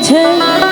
বুঝে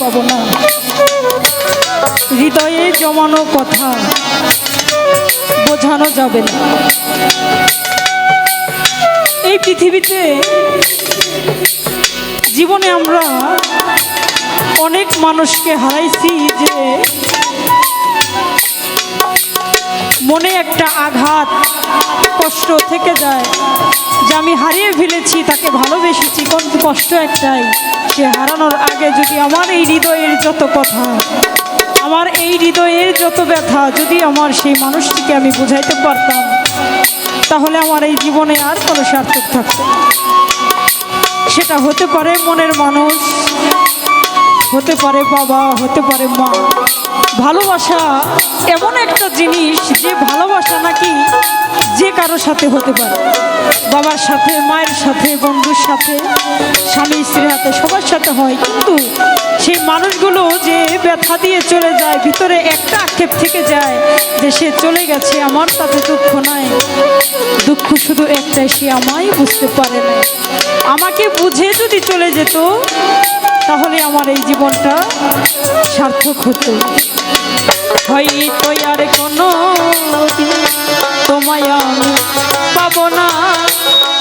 পাবো না। হৃদয়ে জমানো কথা বোঝানো যাবে না। এই পৃথিবীতে জীবনে আমরা অনেক মানুষকে হারাইছি যে মনে একটা আঘাত, কষ্ট থেকে যায়। যে আমি হারিয়ে ফেলেছি, তাকে ভালোবেসেছি। কিন্তু কষ্ট একটাই, সে হারানোর আগে যদি আমার এই হৃদয়ের যত কথা, আমার এই হৃদয়ের যত ব্যথা, যদি আমার সেই মানুষটিকে আমি বুঝাইতে পারতাম, তাহলে আমার এই জীবনে আর কোনো সার্থক থাকতো সেটা হতে পারে মনের মানুষ, হতে পারে বাবা, হতে পারে মা। ভালোবাসা এমন একটা জিনিস, যে ভালোবাসা নাকি যে কারও সাথে হতে পারে। বাবার সাথে, মায়ের সাথে, বন্ধুর সাথে, স্বামী স্ত্রীর হাতে সবার সাথে হয়, কিন্তু সেই মানুষগুলো যে ব্যথা দিয়ে চলে যায়, ভিতরে একটা আক্ষেপ থেকে যায় যে সে চলে গেছে, আমার তাতে দুঃখ নাই। দুঃখ শুধু একটাই, সে আমায় বুঝতে পারে না আমাকে বুঝে যদি চলে যেত, তাহলে আমার এই জীবনটা সার্থক হতো। হয়তো আর কোনো তোমায় আমি পাবো না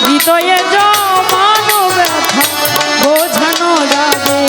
হৃদয়ে জমানো ব্যথা বোঝানো যাবে।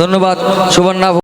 ধন্যবাদ সুবর্ণা